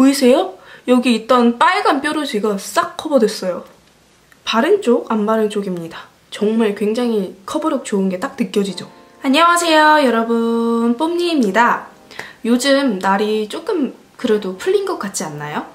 보이세요? 여기 있던 빨간 뾰루지가 싹 커버됐어요. 바른 쪽, 안 바른 쪽입니다. 정말 굉장히 커버력 좋은 게 딱 느껴지죠? 안녕하세요, 여러분. 뽐니입니다. 요즘 날이 조금 그래도 풀린 것 같지 않나요?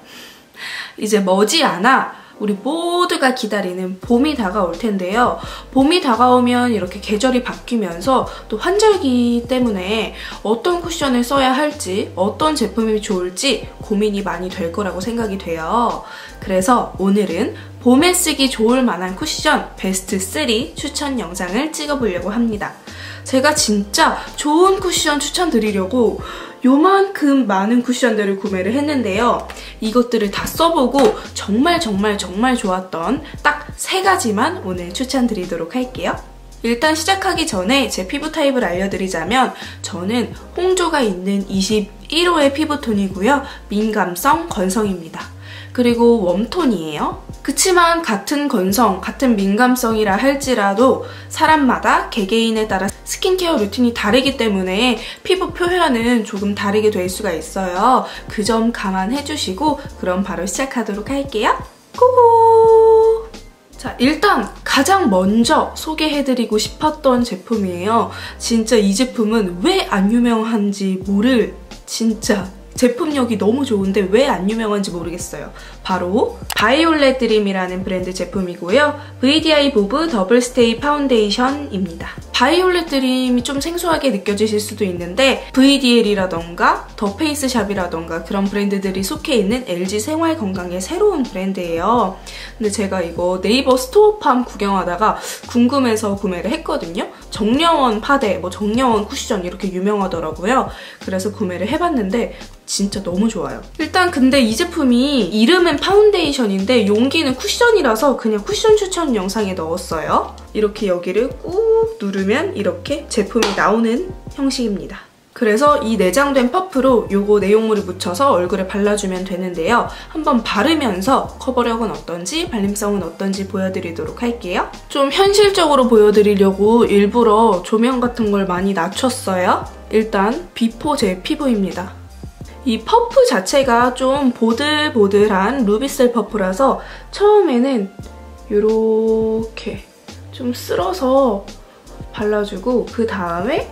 이제 머지않아 우리 모두가 기다리는 봄이 다가올 텐데요. 봄이 다가오면 이렇게 계절이 바뀌면서 또 환절기 때문에 어떤 쿠션을 써야 할지 어떤 제품이 좋을지 고민이 많이 될 거라고 생각이 돼요. 그래서 오늘은 봄에 쓰기 좋을 만한 쿠션 베스트 3 추천 영상을 찍어보려고 합니다. 제가 진짜 좋은 쿠션 추천드리려고 요만큼 많은 쿠션들을 구매를 했는데요. 이것들을 다 써보고 정말 정말 정말 좋았던 딱 세 가지만 오늘 추천드리도록 할게요. 일단 시작하기 전에 제 피부 타입을 알려드리자면 저는 홍조가 있는 21호의 피부톤이고요. 민감성 건성입니다. 그리고 웜톤이에요. 그치만 같은 건성, 같은 민감성이라 할지라도 사람마다 개개인에 따라 스킨케어 루틴이 다르기 때문에 피부 표현은 조금 다르게 될 수가 있어요. 그 점 감안해 주시고 그럼 바로 시작하도록 할게요. 고고! 자, 일단 가장 먼저 소개해드리고 싶었던 제품이에요. 진짜 이 제품은 왜 안 유명한지 모를 진짜 제품력이 너무 좋은데 왜 안 유명한지 모르겠어요. 바로 바이올렛 드림이라는 브랜드 제품이고요. VDI 보브 더블 스테이 파운데이션입니다. 바이올렛 드림이 좀 생소하게 느껴지실 수도 있는데 VDL이라던가 더 페이스샵이라던가 그런 브랜드들이 속해 있는 LG 생활 건강의 새로운 브랜드예요. 근데 제가 이거 네이버 스토어팜 구경하다가 궁금해서 구매를 했거든요. 정려원 파데, 뭐 정려원 쿠션 이렇게 유명하더라고요. 그래서 구매를 해봤는데 진짜 너무 좋아요. 일단 근데 이 제품이 이름은 파운데이션인데 용기는 쿠션이라서 그냥 쿠션 추천 영상에 넣었어요. 이렇게 여기를 꾹 누르면 이렇게 제품이 나오는 형식입니다. 그래서 이 내장된 퍼프로 요거 내용물을 묻혀서 얼굴에 발라주면 되는데요. 한번 바르면서 커버력은 어떤지 발림성은 어떤지 보여드리도록 할게요. 좀 현실적으로 보여드리려고 일부러 조명 같은 걸 많이 낮췄어요. 일단 비포 제 피부입니다. 이 퍼프 자체가 좀 보들보들한 루비셀 퍼프라서 처음에는 이렇게 좀 쓸어서 발라주고 그 다음에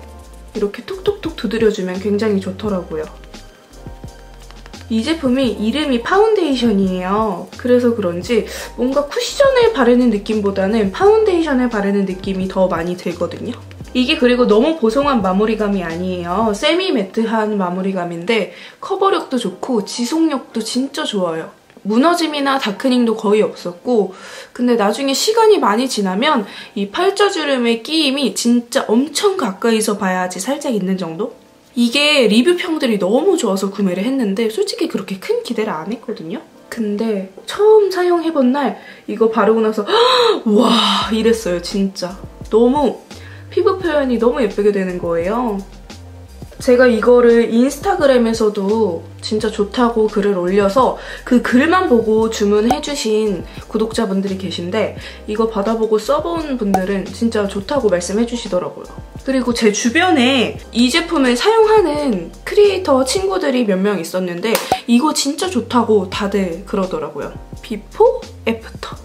이렇게 톡톡톡 두드려주면 굉장히 좋더라고요. 이 제품이 이름이 파운데이션이에요. 그래서 그런지 뭔가 쿠션을 바르는 느낌보다는 파운데이션을 바르는 느낌이 더 많이 들거든요. 이게 그리고 너무 보송한 마무리감이 아니에요. 세미 매트한 마무리감인데 커버력도 좋고 지속력도 진짜 좋아요. 무너짐이나 다크닝도 거의 없었고 근데 나중에 시간이 많이 지나면 이 팔자주름의 끼임이 진짜 엄청 가까이서 봐야지 살짝 있는 정도? 이게 리뷰평들이 너무 좋아서 구매를 했는데 솔직히 그렇게 큰 기대를 안 했거든요? 근데 처음 사용해본 날 이거 바르고 나서 와 이랬어요 진짜 너무 피부 표현이 너무 예쁘게 되는 거예요. 제가 이거를 인스타그램에서도 진짜 좋다고 글을 올려서 그 글만 보고 주문해주신 구독자분들이 계신데 이거 받아보고 써본 분들은 진짜 좋다고 말씀해주시더라고요. 그리고 제 주변에 이 제품을 사용하는 크리에이터 친구들이 몇 명 있었는데 이거 진짜 좋다고 다들 그러더라고요. 비포, 애프터.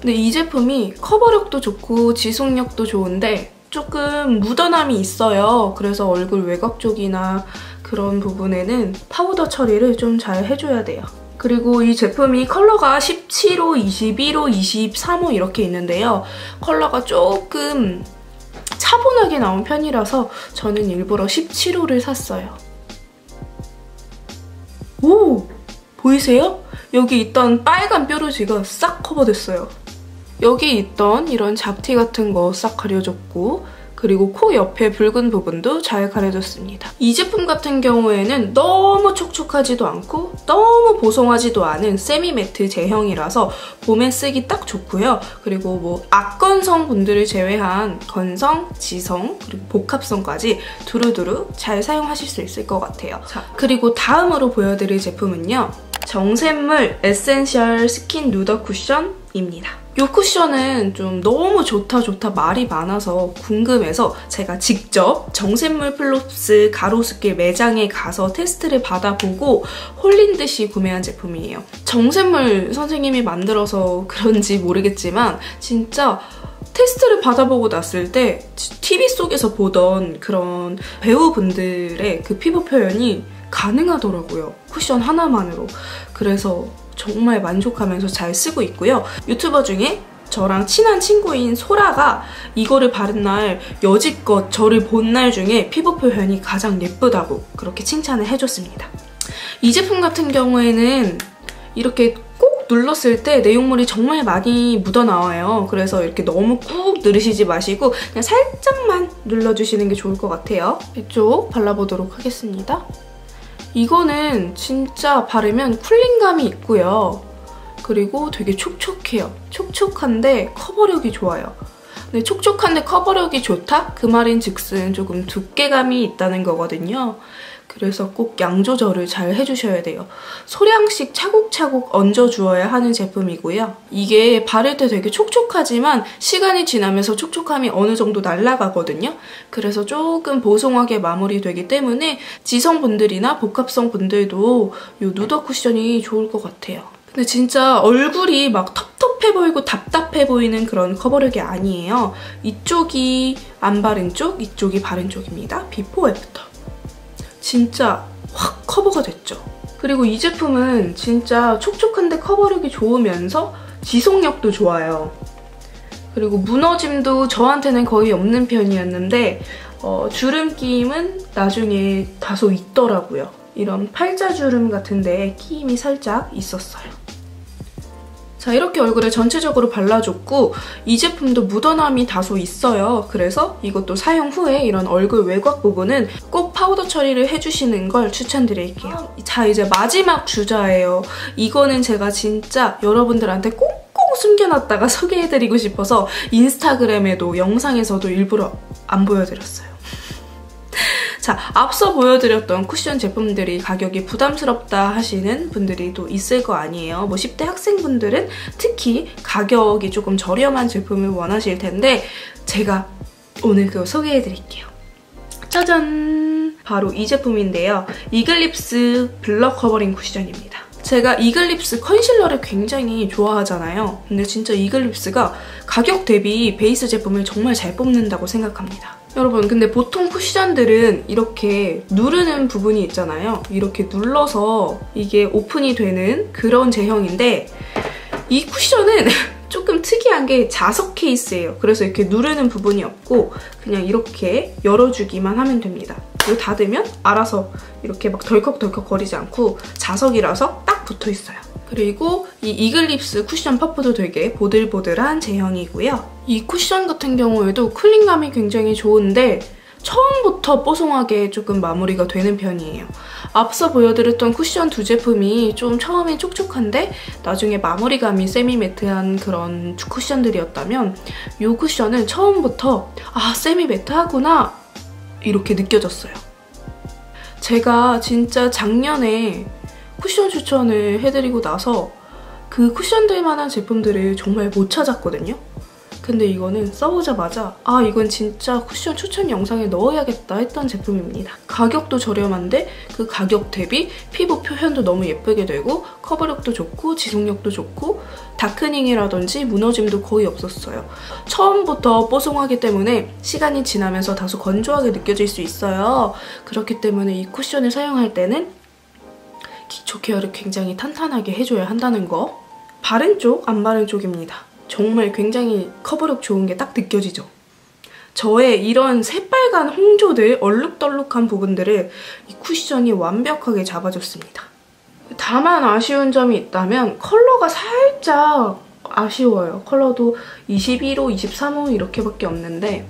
근데 이 제품이 커버력도 좋고 지속력도 좋은데 조금 묻어남이 있어요. 그래서 얼굴 외곽 쪽이나 그런 부분에는 파우더 처리를 좀 잘 해줘야 돼요. 그리고 이 제품이 컬러가 17호, 21호, 23호 이렇게 있는데요. 컬러가 조금 차분하게 나온 편이라서 저는 일부러 17호를 샀어요. 오! 보이세요? 여기 있던 빨간 뾰루지가 싹 커버됐어요. 여기 있던 이런 잡티 같은 거 싹 가려줬고 그리고 코 옆에 붉은 부분도 잘 가려졌습니다. 이 제품 같은 경우에는 너무 촉촉하지도 않고 너무 보송하지도 않은 세미 매트 제형이라서 봄에 쓰기 딱 좋고요. 그리고 뭐 악건성 분들을 제외한 건성, 지성, 그리고 복합성까지 두루두루 잘 사용하실 수 있을 것 같아요. 자, 그리고 다음으로 보여드릴 제품은요. 정샘물 에센셜 스킨 누더 쿠션 입니다. 이 쿠션은 좀 너무 좋다 좋다 말이 많아서 궁금해서 제가 직접 정샘물 플롭스 가로수길 매장에 가서 테스트를 받아보고 홀린 듯이 구매한 제품이에요. 정샘물 선생님이 만들어서 그런지 모르겠지만 진짜 테스트를 받아보고 났을 때 TV 속에서 보던 그런 배우분들의 그 피부 표현이 가능하더라고요. 쿠션 하나만으로. 그래서 정말 만족하면서 잘 쓰고 있고요. 유튜버 중에 저랑 친한 친구인 소라가 이거를 바른 날 여지껏 저를 본 날 중에 피부 표현이 가장 예쁘다고 그렇게 칭찬을 해줬습니다. 이 제품 같은 경우에는 이렇게 꼭 눌렀을 때 내용물이 정말 많이 묻어나와요. 그래서 이렇게 너무 꾹 누르시지 마시고 그냥 살짝만 눌러주시는 게 좋을 것 같아요. 이쪽 발라보도록 하겠습니다. 이거는 진짜 바르면 쿨링감이 있고요. 그리고 되게 촉촉해요. 촉촉한데 커버력이 좋아요. 근데 촉촉한데 커버력이 좋다? 그 말인 즉슨 조금 두께감이 있다는 거거든요. 그래서 꼭 양 조절을 잘 해주셔야 돼요. 소량씩 차곡차곡 얹어 주어야 하는 제품이고요. 이게 바를 때 되게 촉촉하지만 시간이 지나면서 촉촉함이 어느 정도 날아가거든요. 그래서 조금 보송하게 마무리되기 때문에 지성분들이나 복합성 분들도 이 누더 쿠션이 좋을 것 같아요. 근데 진짜 얼굴이 막 텁텁해 보이고 답답해 보이는 그런 커버력이 아니에요. 이쪽이 안 바른 쪽, 이쪽이 바른 쪽입니다. 비포 애프터. 진짜 확 커버가 됐죠. 그리고 이 제품은 진짜 촉촉한데 커버력이 좋으면서 지속력도 좋아요. 그리고 무너짐도 저한테는 거의 없는 편이었는데 어, 주름 끼임은 나중에 다소 있더라고요. 이런 팔자 주름 같은데 끼임이 살짝 있었어요. 자 이렇게 얼굴에 전체적으로 발라줬고 이 제품도 묻어남이 다소 있어요. 그래서 이것도 사용 후에 이런 얼굴 외곽 부분은 꼭 파우더 처리를 해주시는 걸 추천드릴게요. 자 이제 마지막 주자예요. 이거는 제가 진짜 여러분들한테 꼭꼭 숨겨놨다가 소개해드리고 싶어서 인스타그램에도 영상에서도 일부러 안 보여드렸어요. 자, 앞서 보여드렸던 쿠션 제품들이 가격이 부담스럽다 하시는 분들이 또 있을 거 아니에요. 뭐 10대 학생분들은 특히 가격이 조금 저렴한 제품을 원하실 텐데 제가 오늘 그거 소개해드릴게요. 짜잔! 바로 이 제품인데요. 이글립스 블러 커버링 쿠션입니다. 제가 이글립스 컨실러를 굉장히 좋아하잖아요. 근데 진짜 이글립스가 가격 대비 베이스 제품을 정말 잘 뽑는다고 생각합니다. 여러분 근데 보통 쿠션들은 이렇게 누르는 부분이 있잖아요. 이렇게 눌러서 이게 오픈이 되는 그런 제형인데 이 쿠션은 조금 특이한 게 자석 케이스예요. 그래서 이렇게 누르는 부분이 없고 그냥 이렇게 열어주기만 하면 됩니다. 그리고 닫으면 알아서 이렇게 막 덜컥덜컥 거리지 않고 자석이라서 딱 붙어 있어요. 그리고 이 이글립스 쿠션 퍼프도 되게 보들보들한 제형이고요. 이 쿠션 같은 경우에도 쿨링감이 굉장히 좋은데 처음부터 뽀송하게 조금 마무리가 되는 편이에요. 앞서 보여드렸던 쿠션 두 제품이 좀 처음엔 촉촉한데 나중에 마무리감이 세미매트한 그런 쿠션들이었다면 이 쿠션은 처음부터 아 세미매트하구나 이렇게 느껴졌어요. 제가 진짜 작년에 쿠션 추천을 해드리고 나서 그 쿠션들만한 제품들을 정말 못 찾았거든요. 근데 이거는 써보자마자 아 이건 진짜 쿠션 추천 영상에 넣어야겠다 했던 제품입니다. 가격도 저렴한데 그 가격 대비 피부 표현도 너무 예쁘게 되고 커버력도 좋고 지속력도 좋고 다크닝이라든지 무너짐도 거의 없었어요. 처음부터 뽀송하기 때문에 시간이 지나면서 다소 건조하게 느껴질 수 있어요. 그렇기 때문에 이 쿠션을 사용할 때는 기초 케어를 굉장히 탄탄하게 해줘야 한다는 거. 바른 쪽, 안 바른 쪽입니다. 정말 굉장히 커버력 좋은 게 딱 느껴지죠? 저의 이런 새빨간 홍조들, 얼룩덜룩한 부분들을 이 쿠션이 완벽하게 잡아줬습니다. 다만 아쉬운 점이 있다면 컬러가 살짝 아쉬워요. 컬러도 21호, 23호 이렇게밖에 없는데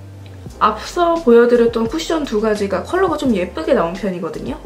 앞서 보여드렸던 쿠션 두 가지가 컬러가 좀 예쁘게 나온 편이거든요.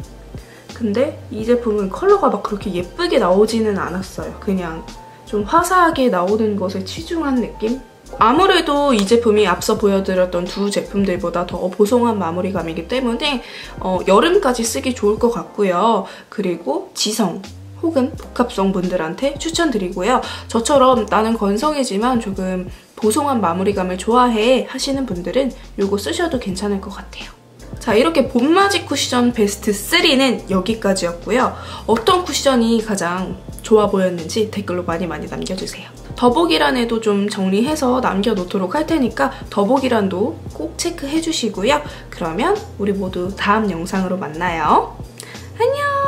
근데 이 제품은 컬러가 막 그렇게 예쁘게 나오지는 않았어요. 그냥 좀 화사하게 나오는 것에 치중한 느낌? 아무래도 이 제품이 앞서 보여드렸던 두 제품들보다 더 보송한 마무리감이기 때문에 어, 여름까지 쓰기 좋을 것 같고요. 그리고 지성 혹은 복합성 분들한테 추천드리고요. 저처럼 나는 건성이지만 조금 보송한 마무리감을 좋아해 하시는 분들은 이거 쓰셔도 괜찮을 것 같아요. 자 이렇게 봄맞이 쿠션 베스트 3는 여기까지였고요. 어떤 쿠션이 가장 좋아 보였는지 댓글로 많이 많이 남겨주세요. 더보기란에도 좀 정리해서 남겨놓도록 할 테니까 더보기란도 꼭 체크해주시고요. 그러면 우리 모두 다음 영상으로 만나요. 안녕!